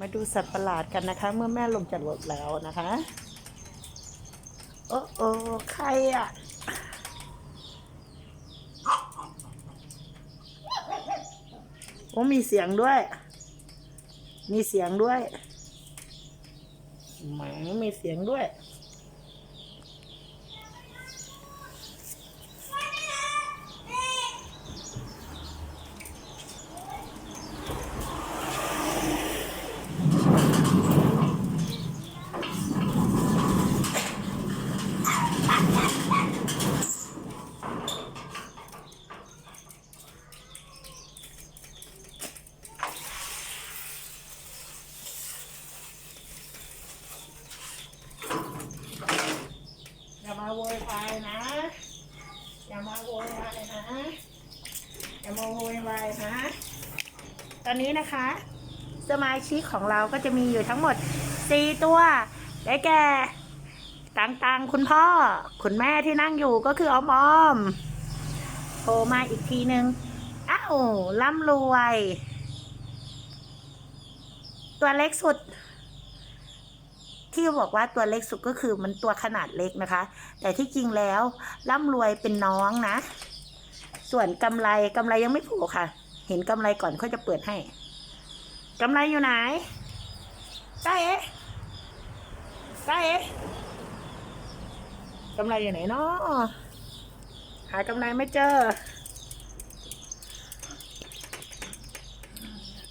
มาดูสัตว์ประหลาดกันนะคะ เมื่อแม่ลงจากรถแล้วนะคะ โอ้โอ้ใครอะ โอ้มีเสียงด้วย มีเสียงด้วยหมามีเสียงด้วย อย่ามา โวยวายนะ อย่ามาโวยวายนะ อย่ามาโวยวายนะ ตอนนี้นะคะ สมาชิกของเราก็จะมีอยู่ทั้งหมด 4 ตัว ได้แก่ตังๆ คุณพ่อ คุณแม่ที่นั่งอยู่ก็คือออมออมโทรมาอีกทีนึง อ้าวร่ำรวย ตัวเล็กสุด ที่บอกว่าตัวเล็กสุดก็คือมันตัวขนาดเล็กนะคะ แต่ที่จริงแล้วร่ำรวยเป็นน้องนะ ส่วนกำไรกำไรยังไม่ผูกค่ะ เห็นกำไรก่อนเขาจะเปิดให้กำไรอยู่ไหนได้เอ๊ะได้เอ๊ะกำไรอยู่ไหนเนาะหากำไรไม่เจอ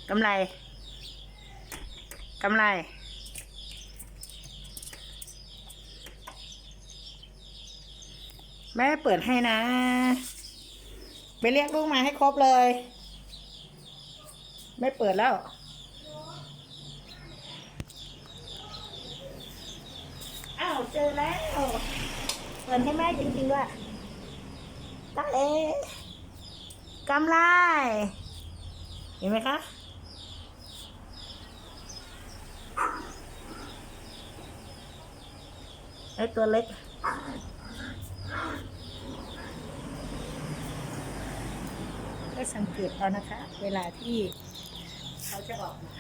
กำไรกำไร แม่เปิดให้นะ ไปเรียกลูกมาให้ครบเลย ไม่เปิดแล้ว อ้าวเจอแล้ว เปิดให้แม่จริงๆด้วยตาเอกำไรเห็นไหมคะไอตัวเล็ก สังเกตเอานะคะ เวลาที่เขาจะออกมา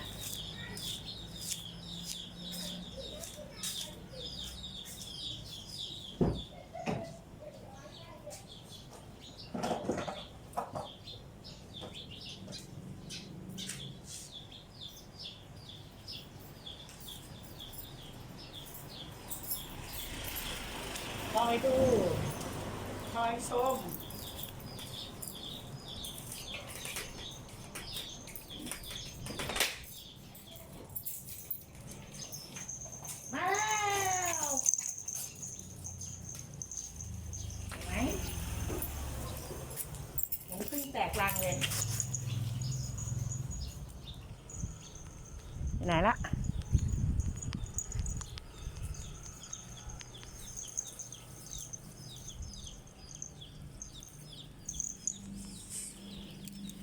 คอยดูคอยชม มาแล้วเห็นไหมหมูเพิ่งแตกรัง เลยไหนละ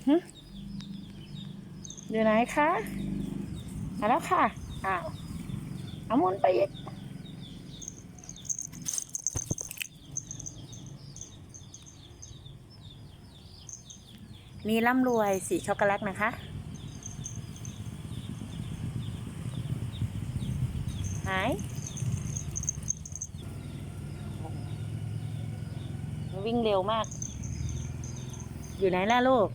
หึอยู่ไหนคะ มาแล้วค่ะ อ้าวเอามุนไปอีก มีร่ำรวยสีช็อกโกแลตนะคะ หาย วิ่งเร็วมาก อยู่ไหนล่ะลูก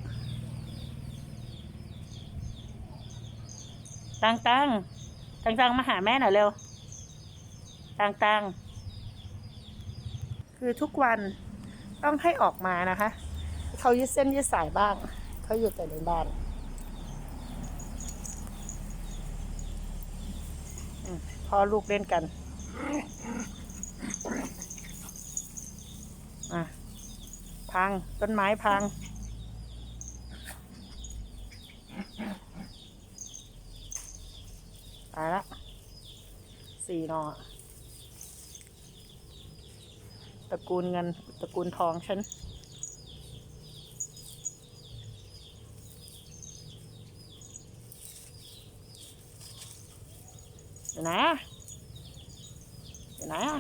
ตังตังตังตังมาหาแม่หน่อยเร็ว ตังตังคือทุกวันต้องให้ออกมานะคะ เขายืดเส้นยืดสายบ้าง เขาอยู่แต่ในบ้านพ่อลูกเล่นกันอะพัง ต้นไม้พัง ตายละสี่นอตระกูลเงินตระกูลทองฉัน อยู่ไหนอะอยู่ไหนอะ